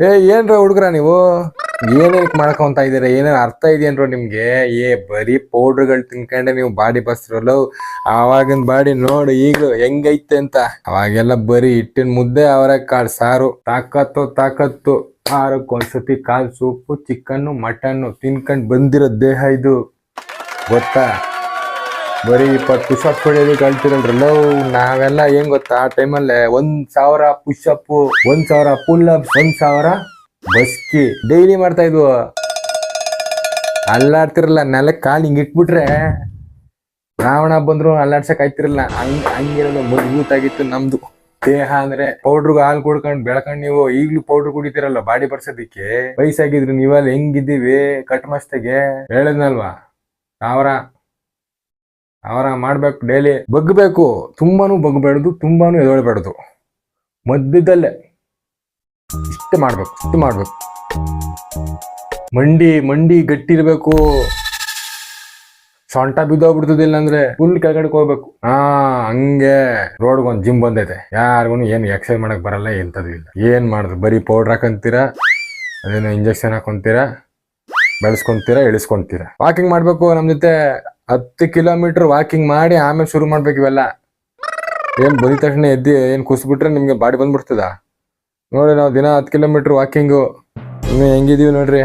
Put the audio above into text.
ಏ, ಏನ್ರ ಹುಡುಗ್ರ ನೀವು? ಏನೇನ್ ಮಾಡ್ಕೊಂತ ಇದೀರ ಏನೇನ್ ಅರ್ಥ ಇದೆಯನ್ರೋ ನಿಮ್ಗೆ? ಏ, ಬರೀ ಪೌಡರ್ಗಳು ತಿನ್ಕೊಂಡೆ ನೀವು ಬಾಡಿ ಬಸ್ರಲ್ಲ. ಆವಾಗಿನ ಬಾಡಿ ನೋಡು ಈಗಲೂ ಹೆಂಗೈತೆ ಅಂತ. ಅವಾಗೆಲ್ಲ ಬರೀ ಹಿಟ್ಟಿನ ಮುದ್ದೆ ಅವರ ಕಾಳು ಸಾರು. ತಾಕತ್ತು ತಾಕತ್ತು. ವಾರಕ್ಕೆ ಒಂದ್ಸತಿ ಕಾಲ್ ಸೂಪು, ಚಿಕನ್ನು, ಮಟನ್ನು ತಿನ್ಕೊಂಡು ಬಂದಿರೋ ದೇಹ ಇದು. ಗೊತ್ತಾ? ಬರೀ ಇಪ್ಪತ್ತು ಪುಷಪ್ ಹೊಡೆಯೋದು ನೋ ನಾವೆಲ್ಲ ಏನ್ ಗೊತ್ತಾ? ಆ ಟೈಮಲ್ಲೇ ಒಂದ್ ಸಾವಿರ ಪುಷಪ್ ಒಂದ್ ಸಾವಿರ ಪುಲ್ ಅಪ್ ಒಂದ್ ಸಾವಿರ ಬಸ್ಕಿ. ಡೈಲಿ ಮಾಡ್ತಾ ಇದ್ವು. ಅಲ್ಲಾಡ್ತಿರಲ್ಲ ನೆಲಕ್ಕೆ ಕಾಲ್ ಹಿಂಗ್ ಇಟ್ಬಿಟ್ರೆ ರಾವಣ ಬಂದ್ರು ಅಲ್ಲಾಡ್ಸಕ್ ಆಯ್ತಿರಲ್ಲ ಹಂಗ್, ಹಂಗಿರೋದು ಮಜಬೂತ್ ಆಗಿತ್ತು ನಮ್ದು. ದೇಹ ಅಂದ್ರೆ ಪೌಡ್ರಿಗೆ ಹಾಲು ಕುಡ್ಕೊಂಡು ಬೆಳ್ಕೊಂಡ್ ನೀವು ಈಗ್ಲೂ ಪೌಡರ್ ಕುಡಿತೀರಲ್ಲ ಬಾಡಿ ಬರ್ಸೋದಿಕ್ಕೆ? ವಯಸ್ಸಾಗಿದ್ರು ನೀವೆಲ್ಲ ಹೆಂಗಿದ್ದೀವಿ ಕಟ್ ಮಸ್ತೆಗೆ? ಹೇಳದ್ನಲ್ವಾ? ಸಾವಿರ. ಅವರ ಮಾಡ್ಬೇಕು ಡೈಲಿ ಬಗ್ಬೇಕು, ತುಂಬಾನು ಬಗ್ಬೇಡದು, ತುಂಬಾನು ಎದೊಳ್ಬೇಡ್ದು. ಮಧ್ಯದಲ್ಲೇ ಇಷ್ಟು ಮಾಡ್ಬೇಕು ಇಷ್ಟು ಮಾಡ್ಬೇಕು. ಮಂಡಿ ಮಂಡಿ ಗಟ್ಟಿ ಇರ್ಬೇಕು ಸೊಂಟ ಬಿದ್ದೋಗ್ಬಿಡ್ತದಿಲ್ಲ ಅಂದ್ರೆ ಫುಲ್ ಕೆಳಗಡೆ ಹೋಗ್ಬೇಕು. ಹಾ ಹಂಗೆ ರೋಡ್ಗೊಂದು ಜಿಮ್ ಬಂದೈತೆ. ಯಾರಿಗೂ ಏನು ಎಕ್ಸರ್ಸೈಸ್ ಮಾಡಕ್ ಬರಲ್ಲ ಎಂಥದ್ದು ಇಲ್ಲ. ಏನ್ ಮಾಡಿದ್ರು ಬರೀ ಪೌಡರ್ ಹಾಕೊಂತೀರಾ? ಅದೇನೋ ಇಂಜೆಕ್ಷನ್ ಹಾಕೊಂತೀರಾ? ಬೆಳೆಸ್ಕೊಂತೀರಾ? ಇಳಿಸ್ಕೊಂತೀರಾ? ವಾಕಿಂಗ್ ಮಾಡ್ಬೇಕು ನಮ್ ಜೊತೆ. ಹತ್ತು ಕಿಲೋಮೀಟರ್ ವಾಕಿಂಗ್ ಮಾಡಿ ಆಮೇಲೆ ಶುರು ಮಾಡ್ಬೇಕು ಇವೆಲ್ಲ. ಏನ್ ಬರೀ ತಕ್ಷಣ ಎದ್ದಿ, ಏನ್ ಕುಸ್ಬಿಟ್ರೆ ನಿಮ್ಗೆ ಬಾಡಿ ಬಂದ್ಬಿಡ್ತದ? ನೋಡಿ ನಾವು ದಿನ ಹತ್ತು ಕಿಲೋಮೀಟರ್ ವಾಕಿಂಗು ಹೆಂಗಿದೀವಿ ನೋಡ್ರಿ.